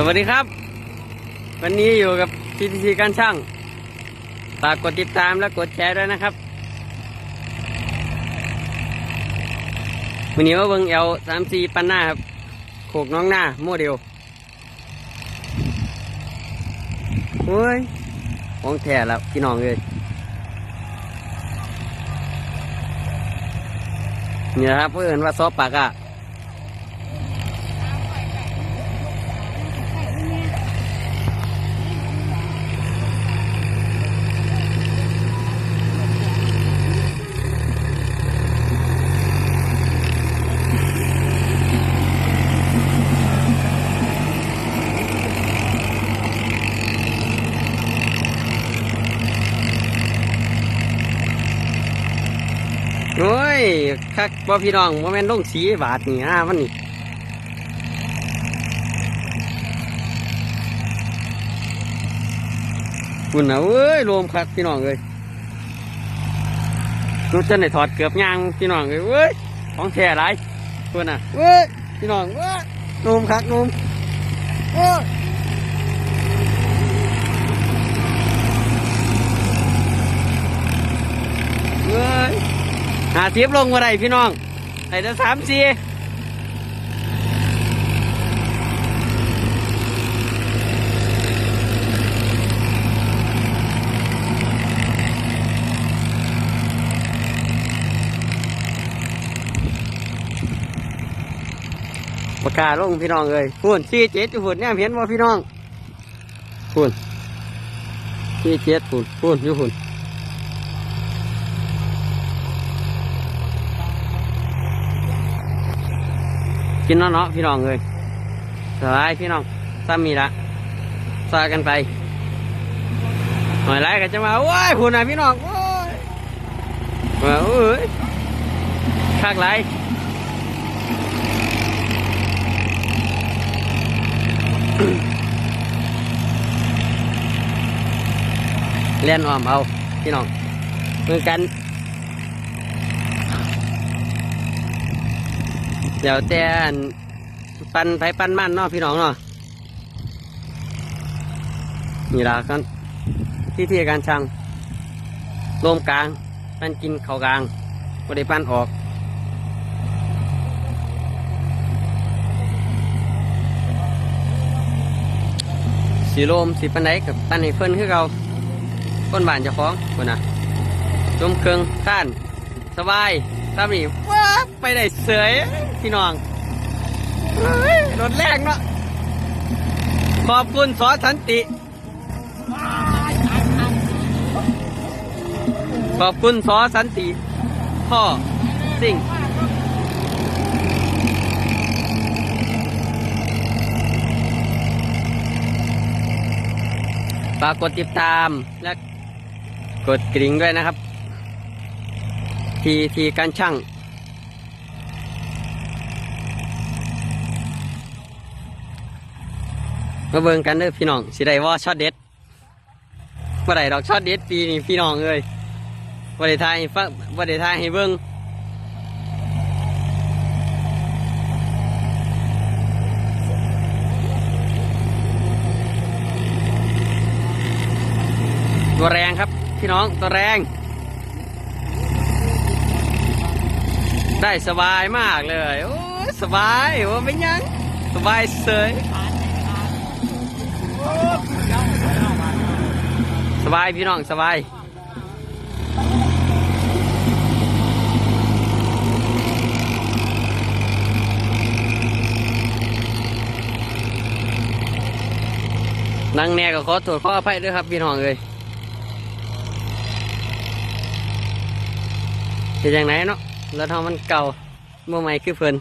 สวัสดีครับ วันนี้อยู่กับ PTC การช่างฝากกดติดตามและกดแชร์ด้วยนะครับวันนี้ว่าเบิ้งเอลสามสี่ปันหน้าครับโขกน้องหน้าโมเดลโอ้ยของแท้แล้วพี่น้องเลยเนี่แหละครับเพื่อนว่าซอปปากอะ คักบ่พี่น้องบ่แม่นลงสีบาทนี่ฮะมันนี่คุณนะเอ้ยรวมคักพี่น้องเลยนุจะได้ถอดเกือบยางพี่น้องเลยเว้ยของแท้หลายคุณน่ะเว้ยพี่น้องเว้ยรวมคักรวมเว้ยเว้ย หาเทียบลงมาได้พี่น้องไอ้เด้อสามสี่ประกาศลงพี่น้องเลยพูนสี่เจ็ดจุดเนี่ยเห็นว่าพี่น้องพูนสี่เจ็ดพูนพูนอยู่พูน กินเนาะเนาะพี่น้องเลยสบายพี่น้องซ้ำมีละซากันไปหน่อยไรก็จะมาโอ้ยคุณน่ะพี่น้องโอ้ยมาโอ้ยคักไรเล่นออมเอาพี่น้องมือกัน เดี๋ยวแต่อันปันไปปันมันเนาะพี่น้องเนาะนี่ละกันที่ที่การช่างรวมกลางปันกินเขากลางก็ได้ปันออกสีลมสีปันไดกับปันให้เพิ่นคือเราก้นบานจะคล้องคนน่ะรวมเครื่องข้านสบายตามนี่ว้ไปได้เสย พี่น้องเฮ้ยรถแรงเนาะขอบคุณสอสันติ ขอบคุณสอสันติ พ่อสิ่งฝากกดติดตามและกดกริ่งด้วยนะครับ ทีทีการช่าง มาเบิ่งกันเด้อพี่น้องสิได้ว่าช็อตเด็ดเมื่อไหร่ดอกช็อตเด็ดปีนี้พี่น้องเอ้ยบ่ได้ทายให้ฟังบ่ได้ทายให้เบิ่งตัวแรงครับพี่น้องตัวแรง ได้สบายมากเลย โอ้สบายว่าเป็นยัง สบายเสย สบายพี่น้องสบายนั่งแน่ก็ขอโทษขออภัยด้วยครับพี่น้องเลยเป็นอย่างไหนเนาะแล้วทำมันเก่าเมื่อใหม่คือเพิ่น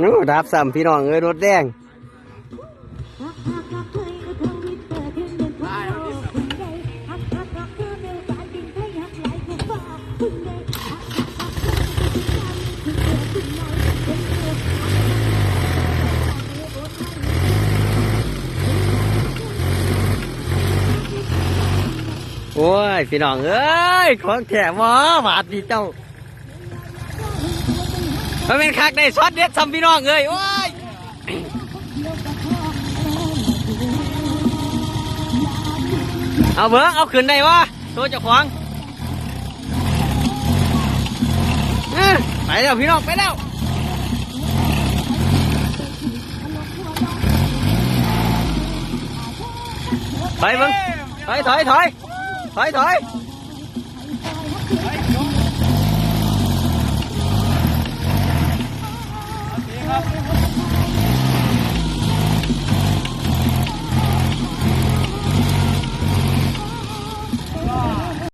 นู้ดับซ้ำพี่น้องเอ้ยรถแดงโอ้ย พี่น้องเอ้ย ของแถมวะบาดดีเจ้า มันเป็นคักได้ช็อตเด็ดซ้ำพี่น้องเอ้ยโอ้ยเอาเบิ้งเอาขึ้นได้วะตัวเจ้าของไปแล้วพี่น้องไปแล้วไปเบิ้งถอยถอยถอยถอยถอย